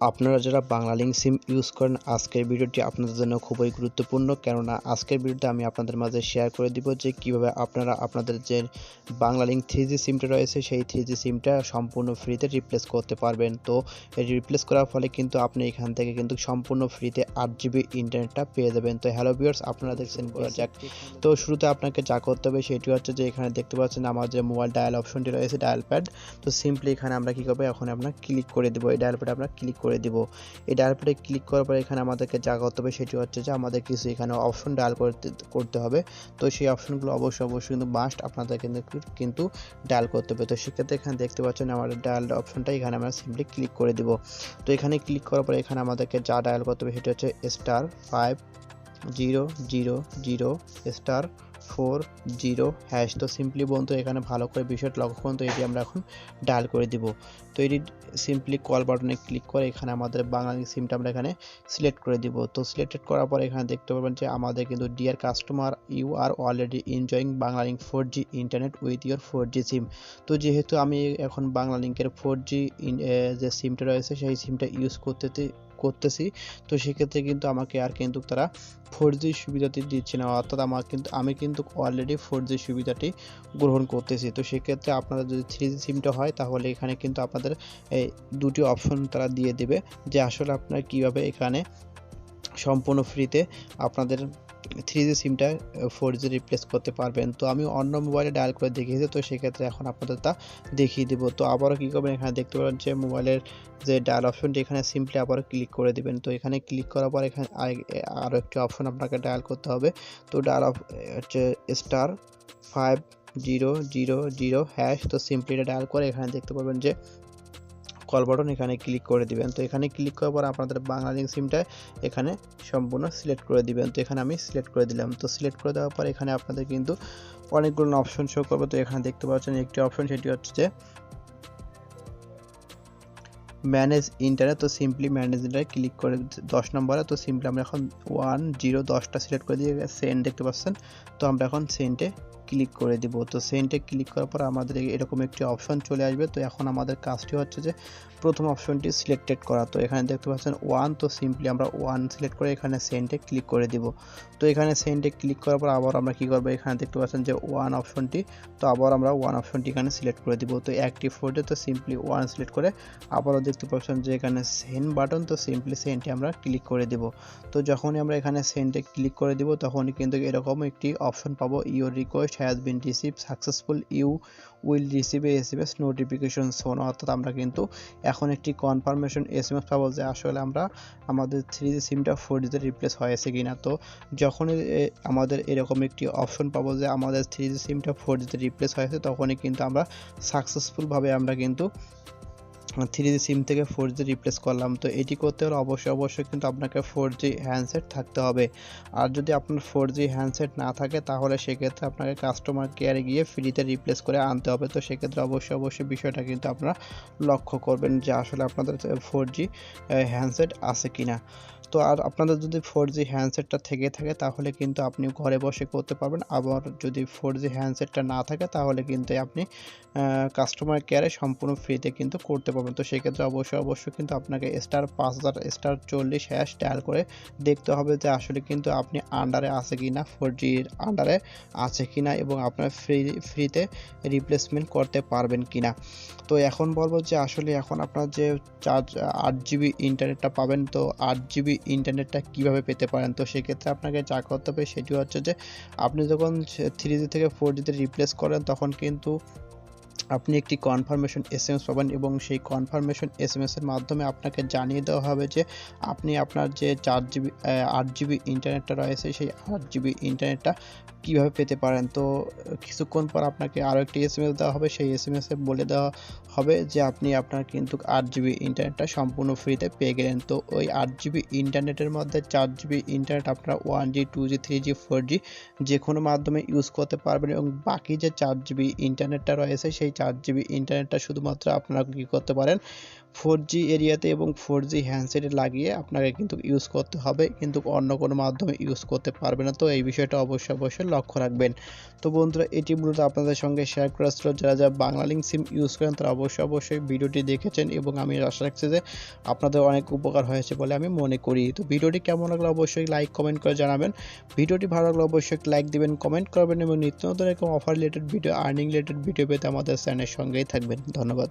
আপনারা যারা Banglalink SIM use করেন আজকের ভিডিওটি আপনাদের জন্য খুবই গুরুত্বপূর্ণ। কেননা আজকের ভিডিওতে আমি আপনাদের মাঝে শেয়ার করে দিব যে কীভাবে আপনারা আপনাদের যে বাংলালিংক থ্রি জি সিমটা রয়েছে সেই থ্রি জি সিমটা সম্পূর্ণ ফ্রিতে রিপ্লেস করতে পারবেন। তো রিপ্লেস করার ফলে কিন্তু আপনি এখান থেকে কিন্তু সম্পূর্ণ ফ্রিতে আট জিবি ইন্টারনেটটা পেয়ে যাবেন। তো হ্যালো ভিউয়ার্স আপনারা দেখছেন যাক তো শুরুতে আপনাকে যা করতে হবে সেটি হচ্ছে যে এখানে দেখতে পাচ্ছেন আমার যে মোবাইল ডায়াল অপশনটি রয়েছে ডায়াল প্যাড তো সিম্পলি এখানে আমরা কি করব এখন আমরা ক্লিক করে দেবো। এই ডায়াল প্যাডে আমরা ক্লিক করে দিব। এই ডায়াল প্যাডে ক্লিক করার পরে এখানে আমাদেরকে যা করতে হবে সেটি হচ্ছে যে আমাদের কিছু এখানে অপশন ডায়াল করতে করতে হবে। তো সেই অপশনগুলো অবশ্যই অবশ্যই কিন্তু মাস্ট আপনাদের কিন্তু কিন্তু ডায়াল করতে হবে। তো সেক্ষেত্রে এখানে দেখতে পাচ্ছেন আমাদের ডায়াল অপশনটা এখানে আমরা সিম্পলি ক্লিক করে দিব। তো এখানে ক্লিক করার পরে এখানে আমাদেরকে যা ডায়াল করতে হবে সেটি হচ্ছে star five zero zero zero star four zero hash তো সিম্পলি বন্ধু এখানে ভালো করে বিষয়টা লক্ষ্য করুন তো, এটি আমরা এখন ডায়াল করে দিব। তো এটি সিম্পলি কল বাটনে ক্লিক করে এখানে আমাদের বাংলাদেশ সিমটা আমরা এখানে সিলেক্ট করে দিব। তো সিলেক্টেড করার পরে এখানে দেখতে পাবেন যে আমাদের কিন্তু dear customer you are already enjoying Banglalink four G internet with your four G SIM তো যেহেতু আমি এখন বাংলালিংকের ফোর জি যে সিমটা রয়েছে, সেই সিমটা ইউজ করতে করতেছি। তো সেক্ষেত্রে কিন্তু আমাকে আর কিন্তু তারা ফোর জি সুবিধাটি দিচ্ছে না। অর্থাৎ আমার কিন্তু, আমি কিন্তু অলরেডি ফোর জি সুবিধাটি গ্রহণ করতেছি। তো সেক্ষেত্রে আপনারা যদি থ্রি জি সিমটা হয়, তাহলে এখানে কিন্তু আপনাদের এই দুটি অপশন তারা দিয়ে দেবে যে আসলে আপনারা কীভাবে এখানে সম্পূর্ণ ফ্রিতে আপনাদের থ্রি জি সিমটা ফোর জি রিপ্লেস করতে পারবেন। তো আমি অন্য মোবাইলে ডায়াল করে দেখিয়েছি, তো সেক্ষেত্রে এখন আপনাদের তা দেখিয়ে দেবো। তো আবারও কী করবেন, এখানে দেখতে পারেন যে মোবাইলের যে ডায়াল অপশনটি এখানে সিম্পলি আবারও ক্লিক করে দেবেন। তো এখানে ক্লিক করার পর এখানে আরও একটি অপশন আপনাকে ডায়াল করতে হবে। তো ডায়াল অফ হচ্ছে star five zero zero zero hash তো সিম্পলি এটা ডায়াল করে এখানে দেখতে পাবেন যে কল বাটন এখানে ক্লিক করে দিবেন। তো এখানে ক্লিক করার পর আপনাদের বাংলালিং সিমটা এখানে সম্পূর্ণ সিলেক্ট করে দিবেন। তো এখানে আমি সিলেক্ট করে দিলাম। তো সিলেক্ট করে দেওয়ার পর এখানে আপনাদের কিন্তু অনেকগুলো অপশন শো করবে। তো এখানে দেখতে পাচ্ছেন একটি অপশন সেটি হচ্ছে যে ম্যানেজ ইন্টারনেট তো সিম্পলি ম্যানেজ ইন্টারনেট ক্লিক করে দশ নম্বরে। তো সিম্পলি আমরা এখন ওয়ান জিরো দশটা সিলেক্ট করে দিয়ে সেন্ড দেখতে পাচ্ছেন। তো আমরা এখন সেন্টে ক্লিক করে দিব। তো সেন্টে ক্লিক করার পর আমাদের এরকম একটি অপশন চলে আসবে। তো এখন আমাদের কাজটি হচ্ছে যে প্রথম অপশনটি সিলেক্টেড করা। তো এখানে দেখতে পাচ্ছেন ওয়ান তো সিম্পলি আমরা ওয়ান সিলেক্ট করে এখানে সেন্টে ক্লিক করে দিব। তো এখানে সেন্টে ক্লিক করার পর আবার আমরা কি করব? এখানে দেখতে পাচ্ছেন যে ওয়ান অপশনটি তো আবার আমরা ওয়ান অপশনটি এখানে সিলেক্ট করে দিব। তো অ্যাক্টিভ ফোর্ডে তো সিম্পলি ওয়ান সিলেক্ট করে আবারও দেখতে পাচ্ছেন যে এখানে সেন্ড বাটন তো সিম্পলি সেন্টে আমরা ক্লিক করে দিব। তো যখনই আমরা এখানে সেন্টে ক্লিক করে দিব, তখনই কিন্তু এরকম একটি অপশন পাবো your request receive successful you will receive a S M S notification soon অর্থাৎ আমরা কিন্তু এখন একটি কনফার্মেশন এস এম এস পাবো যে আসলে আমরা আমাদের থ্রি জি সিমটা ফোর জিতে রিপ্লেস হয়েছে কিনা। তো যখনই আমাদের এরকম একটি অপশন পাবো যে আমাদের থ্রি জি সিমটা ফোর জিতে রিপ্লেস হয়েছে, তখনই কিন্তু আমরা সাকসেসফুলভাবে আমরা কিন্তু থ্রি জি সিম থেকে ফোর জি রিপ্লেস করলাম। তো এটি করতে হলে অবশ্যই অবশ্যই কিন্তু আপনাকে ফোর জি হ্যান্ডসেট থাকতে হবে। আর যদি আপনার ফোর জি হ্যান্ডসেট না থাকে, তাহলে সেক্ষেত্রে আপনাকে কাস্টমার কেয়ারে গিয়ে ফ্রিতে রিপ্লেস করে আনতে হবে। তো সেক্ষেত্রে অবশ্যই অবশ্যই বিষয়টা কিন্তু আপনারা লক্ষ্য করবেন যে আসলে আপনাদের ফোর জি হ্যান্ডসেট আছে কিনা। তো আর আপনাদের যদি ফোর জি হ্যান্ডসেটটা থেকে থাকে, তাহলে কিন্তু আপনি ঘরে বসে করতে পারবেন। আবার যদি ফোর জি হ্যান্ডসেটটা না থাকে, তাহলে কিন্তু আপনি কাস্টমার কেয়ারে সম্পূর্ণ ফ্রিতে কিন্তু করতে পারবেন। তো সেক্ষেত্রে অবশ্যই অবশ্যই কিন্তু আপনাকে স্টার পাঁচ হাজার স্টার চল্লিশ হ্যাশ ডায়াল করে দেখতে হবে যে আসলে কিন্তু আপনি আন্ডারে আছে কি না ফোর জির আন্ডারে আছে কি না এবং আপনার ফ্রি ফ্রিতে রিপ্লেসমেন্ট করতে পারবেন কি না তো এখন বলব যে আসলে এখন আপনার যে চার্জ আট জিবি ইন্টারনেটটা পাবেন, তো আট জিবি ইন্টারনেটটা কীভাবে পেতে পারেন? তো সেক্ষেত্রে আপনাকে যা করতে হবে সেটি হচ্ছে যে, আপনি যখন থ্রি জি থেকে ফোর জিতে রিপ্লেস করেন, তখন কিন্তু আপনি একটি কনফার্মেশন এস এম এস পাবেন এবং সেই কনফার্মেশন এস এম এসের মাধ্যমে আপনাকে জানিয়ে দেওয়া হবে যে, আপনি আপনার যে চার জিবি আট জিবি ইন্টারনেটটা রয়েছে, সেই আট জিবি ইন্টারনেটটা কীভাবে পেতে পারেন? তো, কিছুক্ষণ পর আপনাকে আরও একটি এস দেওয়া হবে। সেই এস এসে বলে দেওয়া হবে যে, আপনি আপনার কিন্তু আট জিবি ইন্টারনেটটা সম্পূর্ণ ফ্রিতে পেয়ে গেলেন। তো, ওই আট জিবি ইন্টারনেটের মধ্যে চার জিবি ইন্টারনেট আপনারা one G two G three G four G যে কোনো মাধ্যমে ইউজ করতে পারবেন এবং বাকি যে চার জিবি ইন্টারনেটটা রয়েছে, সেই চার জিবি ইন্টারনেটটা শুধুমাত্র আপনারা কী করতে পারেন? ফোর জি এরিয়াতে এবং ফোর জি হ্যান্ডসেটে লাগিয়ে আপনাকে কিন্তু ইউজ করতে হবে, কিন্তু অন্য কোনো মাধ্যমে ইউজ করতে পারবে না। তো এই বিষয়টা অবশ্যই অবশ্যই লক্ষ্য রাখবেন। তো বন্ধুরা, এটি মূলত আপনাদের সঙ্গে শেয়ার করা ছিল। যারা যারা বাংলালিংক সিম ইউজ করেন, তারা অবশ্যই অবশ্যই ভিডিওটি দেখেছেন এবং আমি আশা রাখছি যে আপনাদের অনেক উপকার হয়েছে বলে আমি মনে করি। তো ভিডিওটি কেমন লাগল অবশ্যই লাইক কমেন্ট করে জানাবেন। ভিডিওটি ভালো লাগলে অবশ্যই লাইক দিবেন কমেন্ট করবেন এবং নিত্য নতুন এরকম offer related video earning related video পেতে আমাদের চ্যানেলের সঙ্গেই থাকবেন। ধন্যবাদ।